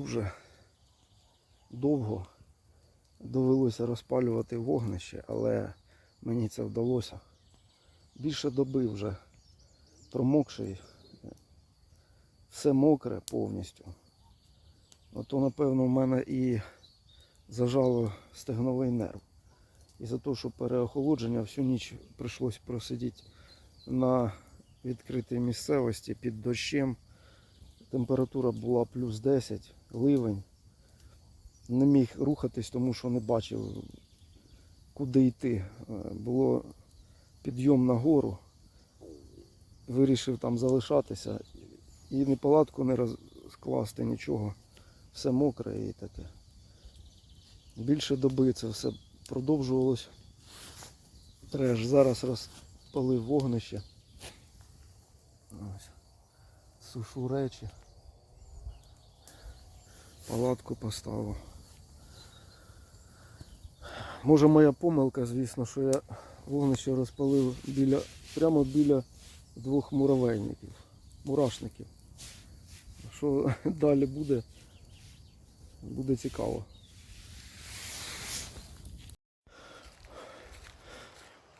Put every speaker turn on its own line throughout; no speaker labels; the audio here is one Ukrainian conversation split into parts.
дуже довго довелося розпалювати вогнище, але мені це вдалося. Більше доби вже промокший, все мокре повністю. Ото, напевно, в мене і зажало стегновий нерв. І за те, що переохолодження всю ніч прийшлось просидіти на відкритій місцевості під дощем. Температура була плюс 10, ливень. Не міг рухатись, тому що не бачив, куди йти. Е, Було підйом на гору. Вирішив там залишатися і ні палатку не розкласти, нічого. Все мокре і таке. Більше доби це все продовжувалось. Треш. Зараз розпалив вогнище. Ось. Сушу речі. Палатку поставив. Може моя помилка, звісно, що я вогнище розпалив біля, прямо біля двох муравейників, мурашників. Що далі буде, буде цікаво.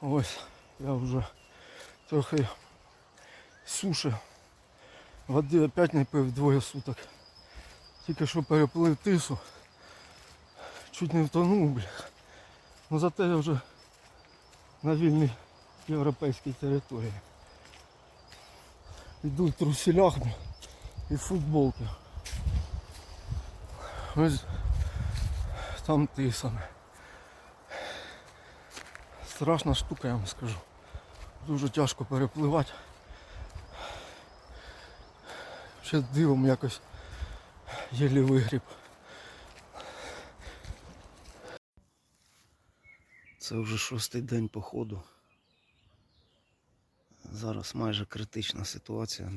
Ось я вже трохи суші. Води опять не пив двоє суток. Тільки що переплив тису. Чуть не втонув, бля. Ну зате я вже на вільній європейській території. Йду в труселях і в футболці. Ось там тисами. Страшна штука, я вам скажу. Дуже тяжко перепливати. Ще дивом якось єлі вигріб. Це вже шостий день походу. Зараз майже критична ситуація.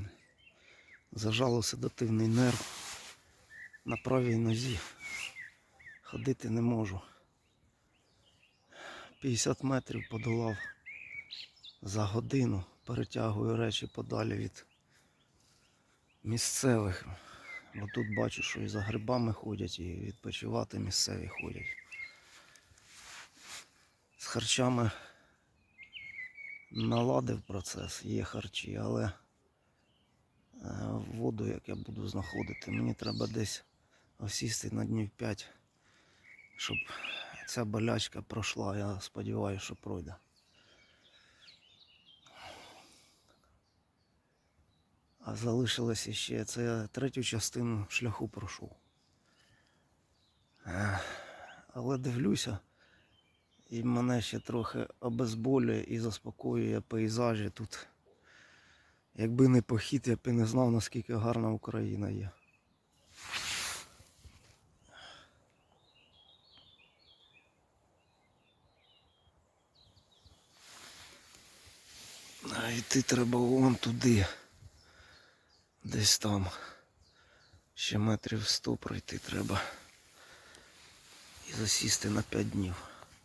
Зажало седативний нерв на правій нозі. Ходити не можу. 50 метрів подолав за годину. Перетягую речі подалі від місцевих. Бо тут бачу, що і за грибами ходять, і відпочивати місцеві ходять. З харчами наладив процес, є харчі, але е, воду, як я буду знаходити, мені треба десь осісти на днів 5, щоб ця болячка пройшла. Я сподіваюся, що пройде. А залишилось ще це я третю частину шляху пройшов. Але дивлюся, і мене ще трохи обезболює і заспокоює пейзажі тут. Якби не похід, я б і не знав, наскільки гарна Україна є. А йти треба вон туди. Десь там. Ще метрів сто пройти треба. І засісти на 5 днів.